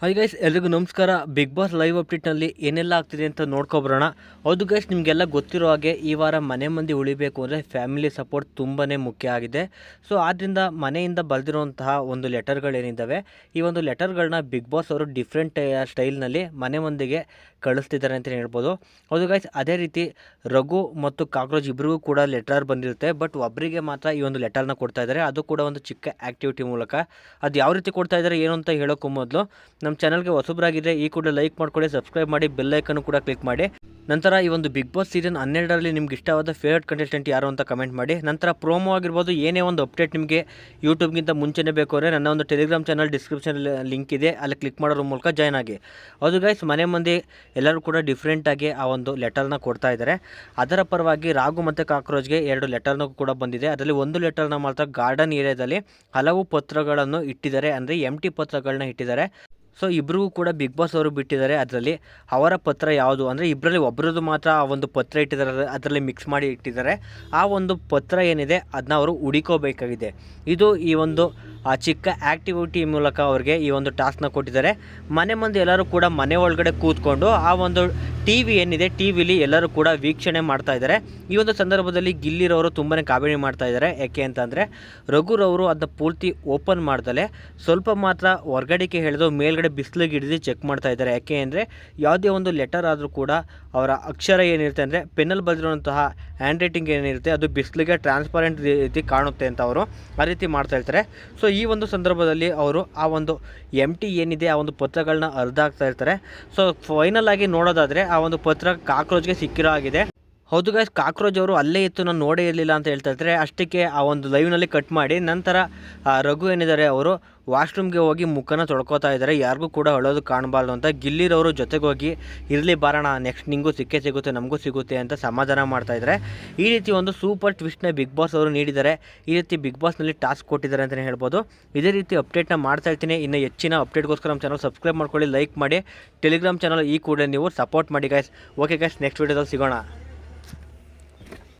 Hi guys ಎಲ್ರಿಗೂ ನಮಸ್ಕಾರ. Big boss live ಅಪ್ಡೇಟ್ನಲ್ಲಿ ಏನೆಲ್ಲ ಆಗ್ತಿದೆ ಅಂತ ನೋಡ್ಕೊಬರೋಣ ಹೌದು ಗೈಸ್ ನಿಮಗೆಲ್ಲ ಗೊತ್ತಿರೋ ಹಾಗೆ ಈ ವಾರ ಮನೆ ಮಂದಿ ಉಳಿಬೇಕು ಅಂದರೆ ಫ್ಯಾಮಿಲಿ ಸಪೋರ್ಟ್ ತುಂಬಾ ಮುಖ್ಯ ಆಗಿದೆ. ಸೊ ಆದ್ದರಿಂದ ಮನೆಯಿಂದ ಬರೆದಿರುವಂತಹ ಒಂದು ಲೆಟರ್ಗಳೇನಿದ್ದಾವೆ ಈ ಒಂದು ಲೆಟರ್ಗಳನ್ನ ಬಿಗ್ ಬಾಸ್ ಅವರು ಡಿಫ್ರೆಂಟ್ ಸ್ಟೈಲ್ನಲ್ಲಿ ಮನೆ ಮಂದಿಗೆ ಕಳಿಸ್ತಿದ್ದಾರೆ ಅಂತಲೇ ಹೇಳ್ಬೋದು. ಹೌದು ಗೈಸ್ ಅದೇ ರೀತಿ ರಘು ಮತ್ತು ಕಾಕ್ರೋಚ್ ಇಬ್ಬರಿಗೂ ಕೂಡ ಲೆಟರ್ ಬಂದಿರುತ್ತೆ. ಬಟ್ ಒಬ್ಬರಿಗೆ ಮಾತ್ರ ಈ ಒಂದು ಲೆಟರ್ನ ಕೊಡ್ತಾ ಇದ್ದಾರೆ. ಅದು ಕೂಡ ಒಂದು ಚಿಕ್ಕ ಆ್ಯಕ್ಟಿವಿಟಿ ಮೂಲಕ. ಅದು ಯಾವ ರೀತಿ ಕೊಡ್ತಾ ಇದ್ದಾರೆ ಏನು ಅಂತ ಹೇಳೋಕ್ಕೂ ಮೊದಲು ನಮ್ಮ ಚಾನಲ್ಗೆ ಹೊಸಬ್ರಾಗಿದ್ದರೆ ಈ ಕೂಡ ಲೈಕ್ ಮಾಡ್ಕೊಳ್ಳಿ ಸಬ್ಸ್ಕ್ರೈಬ್ ಮಾಡಿ ಬೆಲ್ ಐಕನ್ನು ಕೂಡ ಕ್ಲಿಕ್ ಮಾಡಿ. ನಂತರ ಈ ಒಂದು ಬಿಗ್ ಬಾಸ್ ಸೀಸನ್ ಹನ್ನೆರಡರಲ್ಲಿ ನಿಮ್ಗೆ ಇಷ್ಟವಾದ ಫೇವ್ರೇಟ್ ಕಂಟೆಸ್ಟೆಂಟ್ ಯಾರು ಅಂತ ಕಮೆಂಟ್ ಮಾಡಿ. ನಂತರ ಪ್ರೋಮೋ ಆಗಿರ್ಬೋದು ಏನೇ ಒಂದು ಅಪ್ಡೇಟ್ ನಿಮಗೆ ಯೂಟ್ಯೂಬ್ಗಿಂತ ಮುಂಚೆನೇ ಬೇಕು ಅಂದರೆ ನನ್ನ ಒಂದು ಟೆಲಿಗ್ರಾಮ್ ಚಾನಲ್ ಡಿಸ್ಕ್ರಿಪ್ಷನ್ ಲಿಂಕ್ ಇದೆ. ಅಲ್ಲಿ ಕ್ಲಿಕ್ ಮಾಡೋದ್ರ ಮೂಲಕ ಜಾಯ್ನ್ ಆಗಿ. ಅದು ಗೈಸ್ ಮನೆ ಮಂದಿ ಎಲ್ಲರೂ ಕೂಡ ಡಿಫ್ರೆಂಟಾಗಿ ಆ ಒಂದು ಲೆಟರ್ನ ಕೊಡ್ತಾ ಇದ್ದಾರೆ. ಅದರ ಪರವಾಗಿ ರಾಘು ಮತ್ತು ಕಾಕ್ರೋಚ್ಗೆ ಎರಡು ಲೆಟರ್ನ ಕೂಡ ಬಂದಿದೆ. ಅದರಲ್ಲಿ ಒಂದು ಲೆಟರ್ನ ಮಾತ್ರ ಗಾರ್ಡನ್ ಏರಿಯಾದಲ್ಲಿ ಹಲವು ಪತ್ರಗಳನ್ನು ಇಟ್ಟಿದ್ದಾರೆ. ಅಂದರೆ ಎಂ ಟಿ ಪತ್ರಗಳನ್ನ ಇಟ್ಟಿದ್ದಾರೆ. ಸೊ ಇಬ್ಬರಿಗೂ ಕೂಡ ಬಿಗ್ ಬಾಸ್ ಅವರು ಬಿಟ್ಟಿದ್ದಾರೆ. ಅದರಲ್ಲಿ ಅವರ ಪತ್ರ ಯಾವುದು? ಅಂದರೆ ಇಬ್ಬರಲ್ಲಿ ಒಬ್ಬರದ್ದು ಮಾತ್ರ ಆ ಒಂದು ಪತ್ರ ಇಟ್ಟಿದ್ದಾರೆ. ಅದರಲ್ಲಿ ಮಿಕ್ಸ್ ಮಾಡಿ ಇಟ್ಟಿದ್ದಾರೆ. ಆ ಒಂದು ಪತ್ರ ಏನಿದೆ? ಅದನ್ನ ಅವರು ಹುಡುಕೋಬೇಕಾಗಿದೆ. ಇದು ಈ ಒಂದು ಆ ಚಿಕ್ಕ ಆ್ಯಕ್ಟಿವಿಟಿ ಮೂಲಕ ಅವ್ರಿಗೆ ಈ ಒಂದು ಟಾಸ್ಕ್ನ ಕೊಟ್ಟಿದ್ದಾರೆ. ಮನೆ ಮುಂದೆ ಎಲ್ಲರೂ ಕೂಡ ಮನೆ ಒಳಗಡೆ ಕೂತ್ಕೊಂಡು ಆ ಒಂದು ಟಿ ವಿ ಏನಿದೆ, ಟಿ ವಿಲಿ ಎಲ್ಲರೂ ಕೂಡ ವೀಕ್ಷಣೆ ಮಾಡ್ತಾ ಇದ್ದಾರೆ. ಈ ಒಂದು ಸಂದರ್ಭದಲ್ಲಿ ಗಿಲ್ಲಿರವರು ತುಂಬಾ ಕಾಬಿಣಿ ಮಾಡ್ತಾ ಇದ್ದಾರೆ. ಯಾಕೆ ಅಂತಂದರೆ ರಘುರವರು ಅದನ್ನ ಪೂರ್ತಿ ಓಪನ್ ಮಾಡ್ದಲೆ ಸ್ವಲ್ಪ ಮಾತ್ರ ಹೊರ್ಗಡೆಗೆ ಹಿಡಿದು ಮೇಲ್ಗಡೆ ಬಿಸಿಲಿಗೆ ಹಿಡಿದು ಚೆಕ್ ಮಾಡ್ತಾ ಇದ್ದಾರೆ. ಯಾಕೆ ಅಂದರೆ, ಯಾವುದೇ ಒಂದು ಲೆಟರ್ ಆದರೂ ಕೂಡ ಅವರ ಅಕ್ಷರ ಏನಿರುತ್ತೆ ಅಂದರೆ ಪೆನ್ನಲ್ಲಿ ಬರೆದಿರುವಂತಹ ಹ್ಯಾಂಡ್ ರೈಟಿಂಗ್ ಏನಿರುತ್ತೆ ಅದು ಬಿಸಿಲಿಗೆ ಟ್ರಾನ್ಸ್ಪರೆಂಟ್ ರೀತಿ ಕಾಣುತ್ತೆ ಅಂತ ಅವರು ಆ ರೀತಿ ಮಾಡ್ತಾ ಇರ್ತಾರೆ. ಸೊ ಈ ಒಂದು ಸಂದರ್ಭದಲ್ಲಿ ಅವರು ಆ ಒಂದು ಎಂ ಟಿ ಏನಿದೆ, ಆ ಒಂದು ಪತ್ರಗಳನ್ನ ಅರ್ಧಾಕ್ತಾ ಇರ್ತಾರೆ. ಸೊ ಫೈನಲ್ ಆಗಿ ನೋಡೋದಾದರೆ ಆ ಒಂದು ಪತ್ರ ಕಾಕ್ರೋಚ್ಗೆ ಸಿಕ್ಕಿರೋ ಆಗಿದೆ ಹೌದು ಗೈಸ್ ಕಾಕ್ರೋಜ್ ಅವರು ಅಲ್ಲೇ ಇತ್ತು, ನಾನು ನೋಡೇ ಇರಲಿಲ್ಲ ಅಂತ ಹೇಳ್ತಾ ಇರ್ತಾರೆ ಅಷ್ಟಕ್ಕೆ ಆ ಒಂದು ಲೈವ್ನಲ್ಲಿ ಕಟ್ ಮಾಡಿ ನಂತರ ರಘು ಏನಿದ್ದಾರೆ ಅವರು ವಾಶ್ರೂಮ್ಗೆ ಹೋಗಿ ಮುಖನ ತೊಳ್ಕೊತಾ ಇದ್ದಾರೆ ಯಾರಿಗೂ ಕೂಡ ಅಳೋದು ಕಾಣಬಾರ್ದು ಅಂತ. ಗಿಲ್ಲಿರವರು ಜೊತೆಗೋಗಿ ಇರಲಿ ಬಾರೋಣ ನೆಕ್ಸ್ಟ್ ನಿಂಗೂ ಸಿಕ್ಕೇ ಸಿಗುತ್ತೆ, ನಮಗೂ ಸಿಗುತ್ತೆ ಅಂತ ಸಮಾಧಾನ ಮಾಡ್ತಾ ಇದ್ದಾರೆ ಈ ರೀತಿ ಒಂದು ಸೂಪರ್ ಟ್ವಿಸ್ಟ್ನ ಬಿಗ್ ಬಾಸ್ ಅವರು ನೀಡಿದ್ದಾರೆ ಈ ರೀತಿ ಬಿಗ್ ಬಾಸ್ನಲ್ಲಿ ಟಾಸ್ಕ್ ಕೊಟ್ಟಿದ್ದಾರೆ ಅಂತಲೇ ಹೇಳ್ಬೋದು. ಇದೇ ರೀತಿ ಅಪ್ಡೇಟ್ನ ಮಾಡ್ತಾ ಇರ್ತೀನಿ. ಇನ್ನು ಹೆಚ್ಚಿನ ಅಪ್ಡೇಟ್ಗೋಸ್ಕರ ನಮ್ಮ ಚಾನಲ್ ಸಬ್ಸ್ಕ್ರೈಬ್ ಮಾಡ್ಕೊಳ್ಳಿ ಲೈಕ್ ಮಾಡಿ. ಟೆಲಿಗ್ರಾಮ್ ಚಾನಲ್ ಈ ಕೂಡ ನೀವು ಸಪೋರ್ಟ್ ಮಾಡಿ ಗಾಯ್ಸ್ ಓಕೆ ಗೈಸ್ ನೆಕ್ಸ್ಟ್ ವೀಡಿಯೋದಲ್ಲಿ ಸಿಗೋಣ.